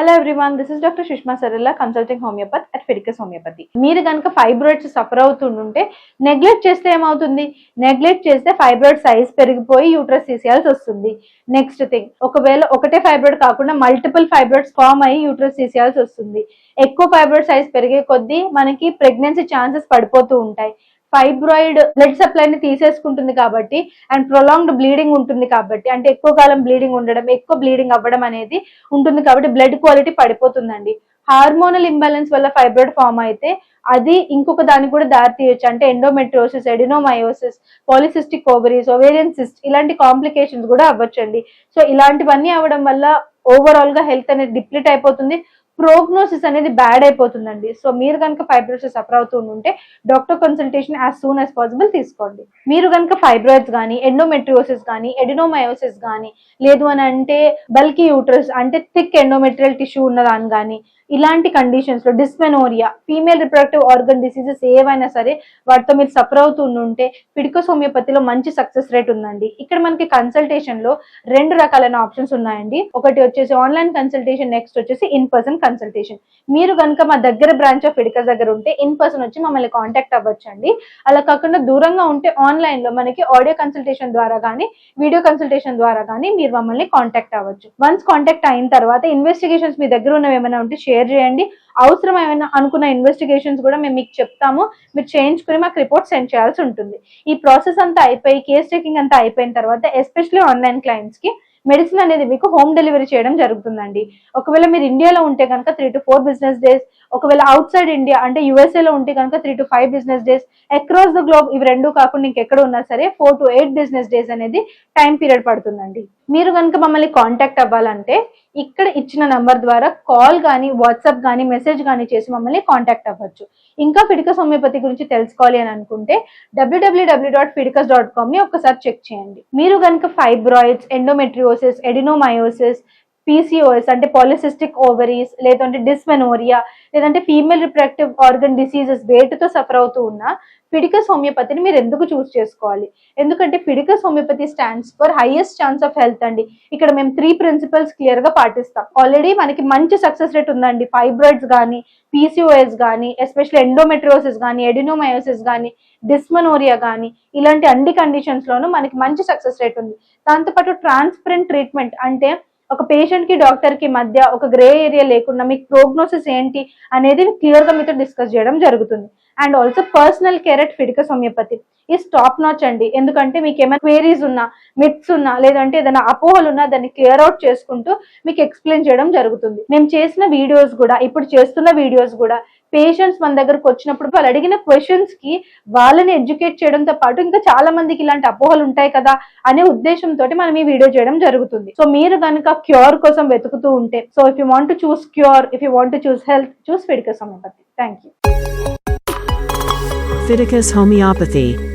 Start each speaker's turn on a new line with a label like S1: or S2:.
S1: Hello everyone this is doctor Sushma Saralla consulting homeopathy at Phyticus homeopathy మీరు కనుక fibroids suffer అవుతుంటే neglect చేస్తే ఏమవుతుంది? నెగ్లెక్ట్ చేస్తే ఫైబ్రాయిడ్ సైజ్ పెరిగిపోయి యూట్రస్ తీసేయాల్సి వస్తుంది. నెక్స్ట్ థింగ్ ఒకవేళ ఒకటే ఫైబ్రాయిడ్ కాకుండా మల్టిపుల్ ఫైబ్రాయిడ్స్ ఫామ్ అయ్యి యూట్రస్ తీసేయాల్సి వస్తుంది. ఎక్కువ ఫైబ్రాయిడ్ సైజ్ పెరిగే కొద్దీ మనకి ప్రెగ్నెన్సీ ఛాన్సెస్ పడిపోతూ ఉంటాయి. ఫైబ్రాయిడ్ బ్లడ్ సప్లైని తీసేసుకుంటుంది కాబట్టి అండ్ ప్రొలాంగ్డ్ బ్లీడింగ్ ఉంటుంది కాబట్టి అంటే ఎక్కువ కాలం బ్లీడింగ్ ఉండడం ఎక్కువ బ్లీడింగ్ అవ్వడం అనేది ఉంటుంది కాబట్టి బ్లడ్ క్వాలిటీ పడిపోతుందండి. హార్మోనల్ ఇంబ్యాలెన్స్ వల్ల ఫైబ్రాయిడ్ ఫామ్ అయితే అది ఇంకొక దానికి కూడా దారి తీయొచ్చు అంటే endometriosis adenomyosis polycystic ovaries ovarian cyst ఇలాంటి కాంప్లికేషన్స్ కూడా అవ్వచ్చండి. సో ఇలాంటివన్నీ అవ్వడం వల్ల ఓవరాల్గా హెల్త్ అనేది డిప్లీట్ అయిపోతుంది. ప్రోగ్నోసిస్ అనేది బ్యాడ్ అయిపోతుందండి. సో మీరు కనుక ఫైబ్రోసిస్ సఫర్ అవుతూ ఉంటే doctor consultation as soon as possible తీసుకోండి. మీరు కనుక ఫైబ్రాయిడ్స్ కానీ ఎండోమెట్రియోసిస్ కానీ ఎడినోమయోసిస్ కానీ లేదు అని అంటే బల్కీ యూట్రస్ అంటే థిక్ ఎండోమెట్రియల్ టిష్యూ ఉన్నదాన్ని కానీ ఇలాంటి కండిషన్స్లో dysmenorrhea female reproductive organ diseases ఏవైనా సరే వాటితో మీరు సఫర్ అవుతుంటే ఫిడికోస్ హోమియోపతిలో మంచి సక్సెస్ రేట్ ఉందండి. ఇక్కడ మనకి కన్సల్టేషన్లో రెండు రకాలైన ఆప్షన్స్ ఉన్నాయండి. ఒకటి వచ్చేసి ఆన్లైన్ కన్సల్టేషన్ నెక్స్ట్ వచ్చేసి ఇన్ పర్సన్ కన్సల్టేషన్ మీరు కనుక మా దగ్గర బ్రాంచ్ ఆఫ్ ఫిడికస్ దగ్గర ఉంటే ఇన్ పర్సన్ వచ్చి మమ్మల్ని కాంటాక్ట్ అవ్వచ్చండి. అలా కాకుండా దూరంగా ఉంటే ఆన్లైన్లో మనకి ఆడియో కన్సల్టేషన్ ద్వారా కానీ వీడియో కన్సల్టేషన్ ద్వారా కానీ మీరు మమ్మల్ని కాంటాక్ట్ అవ్వచ్చు. వన్స్ కాంటాక్ట్ అయిన తర్వాత ఇన్వెస్టిగేషన్స్ మీ దగ్గర ఉన్నవి ఏమైనా ఉంటే షేర్ చేయండి. అవసరం ఏమైనా అనుకున్న ఇన్వెస్టిగేషన్స్ కూడా మేము మీకు చెప్తాము. మీరు చేయించుకుని మాకు రిపోర్ట్ సెండ్ చేయాల్సి ఉంటుంది. ఈ ప్రాసెస్ అంతా అయిపోయి కేస్ టేకింగ్ అంతా అయిపోయిన తర్వాత ఎస్పెషల్లీ ఆన్లైన్ క్లయింట్స్కి మెడిసిన్ అనేది మీకు హోమ్ డెలివరీ చేయడం జరుగుతుందండి. ఒకవేళ మీరు ఇండియాలో ఉంటే కనుక three to four business days ఒకవేళ అవుట్ సైడ్ ఇండియా అంటే యూఎస్ఏలో ఉంటే కనుక three to five business days across the globe ఇవి రెండు కాకుండా ఇంకెక్కడ ఉన్నా సరే four to eight business days అనేది టైం పీరియడ్ పడుతుందండి. మీరు కనుక మమ్మల్ని కాంటాక్ట్ అవ్వాలంటే ఇక్కడ ఇచ్చిన నంబర్ ద్వారా కాల్ కానీ వాట్సాప్ కానీ మెసేజ్ కానీ చేసి మమ్మల్ని కాంటాక్ట్ అవ్వచ్చు. ఇంకా ఫిడికస్ హోమియోపతి గురించి తెలుసుకోవాలి అని అనుకుంటే W W W dot Phyticus dot కామ్ని ఒకసారి చెక్ చేయండి. మీరు కనుక ఫైబ్రాయిడ్స్ ఎండోమెట్రియోసిస్ ఎడినోమయోసిస్ పీసీఓఎస్ అంటే పాలిసిస్టిక్ ఓవరీస్ లేదంటే డిస్మెనోరియా లేదంటే ఫీమేల్ రిప్రొడక్టివ్ ఆర్గన్ డిసీజెస్ వేటుతో సఫర్ అవుతూ ఉన్న ఫిడికస్ హోమియోపతిని మీరు ఎందుకు చూస్ చేసుకోవాలి? ఎందుకంటే Phyticus homeopathy stands for highest chance of health అండి. ఇక్కడ మేము త్రీ ప్రిన్సిపల్స్ క్లియర్గా పాటిస్తాం. ఆల్రెడీ మనకి మంచి సక్సెస్ రేట్ ఉందండి. ఫైబ్రాయిడ్స్ కానీ పీసీఓఎస్ కానీ ఎస్పెషల్లీ ఎండోమెట్రోసిస్ కానీ ఎడినోమయోసిస్ కానీ డిస్మనోరియా కానీ ఇలాంటి అన్ని కండిషన్స్ లోనూ మనకి మంచి సక్సెస్ రేట్ ఉంది. దాంతోపాటు ట్రాన్స్పరెంట్ ట్రీట్మెంట్ అంటే ఒక పేషెంట్కి డాక్టర్కి మధ్య ఒక గ్రే ఏరియా లేకుండా మీకు ప్రోగ్నోసిస్ ఏంటి అనేది క్లియర్గా మీతో డిస్కస్ చేయడం జరుగుతుంది. And also personal care at Phyticus homeopathy is top notch అండి. ఎందుకంటే మీకు ఏమైనా క్వేరీస్ ఉన్నా మిత్స్ ఉన్నా లేదంటే ఏదైనా అపోహలు ఉన్నా దాన్ని క్లియర్ అవుట్ చేసుకుంటూ మీకు ఎక్స్ప్లెయిన్ చేయడం జరుగుతుంది. మేము చేసిన వీడియోస్ కూడా ఇప్పుడు చేస్తున్న వీడియోస్ కూడా పేషెంట్స్ మన దగ్గరకు వచ్చినప్పుడు వాళ్ళు అడిగిన క్వశ్చన్స్కి వాళ్ళని ఎడ్యుకేట్ చేయడంతో పాటు ఇంకా చాలా మందికి ఇలాంటి అపోహలు ఉంటాయి కదా అనే ఉద్దేశంతో మనం ఈ వీడియో చేయడం జరుగుతుంది. సో మీరు కనుక క్యూర్ కోసం వెతుకుతూ ఉంటే so if you want choose cure if you want choose health choose Phyticus homeopathy thank you
S2: Phyticus homeopathy.